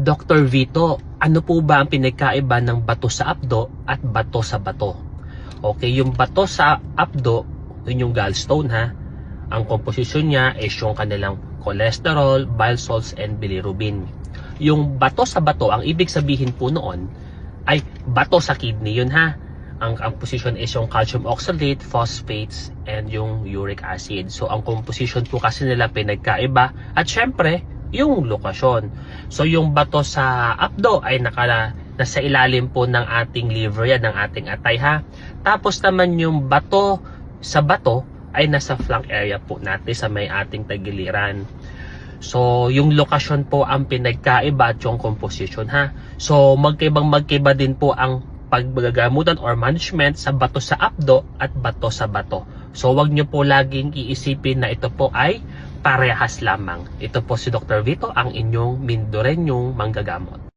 Dr. Vito, ano po ba ang pinagkaiba ng bato sa abdo at bato sa bato? Okay, yung bato sa abdo, yun yung gallstone ha. Ang komposisyon niya is yung kanilang cholesterol, bile salts, and bilirubin. Yung bato sa bato, ang ibig sabihin po noon ay bato sa kidney yun ha. Ang, ang position is yung calcium oxalate, phosphates, and yung uric acid. So, ang composition po kasi nila pinagkaiba. At syempre, yung lokasyon. So, yung bato sa abdo ay nakala, nasa ilalim po ng ating liver yan, ng ating atay ha. Tapos naman yung bato sa bato ay nasa flank area po natin sa may ating tagiliran. So, yung lokasyon po ang pinagkaiba at yung composition ha. So, magkaibang magkaiba din po ang paggagamutan or management sa bato sa abdo at bato sa bato. So, wag nyo po laging iisipin na ito po ay parehas lamang. Ito po si Dr. Vito, ang inyong Mindorenyong manggagamot.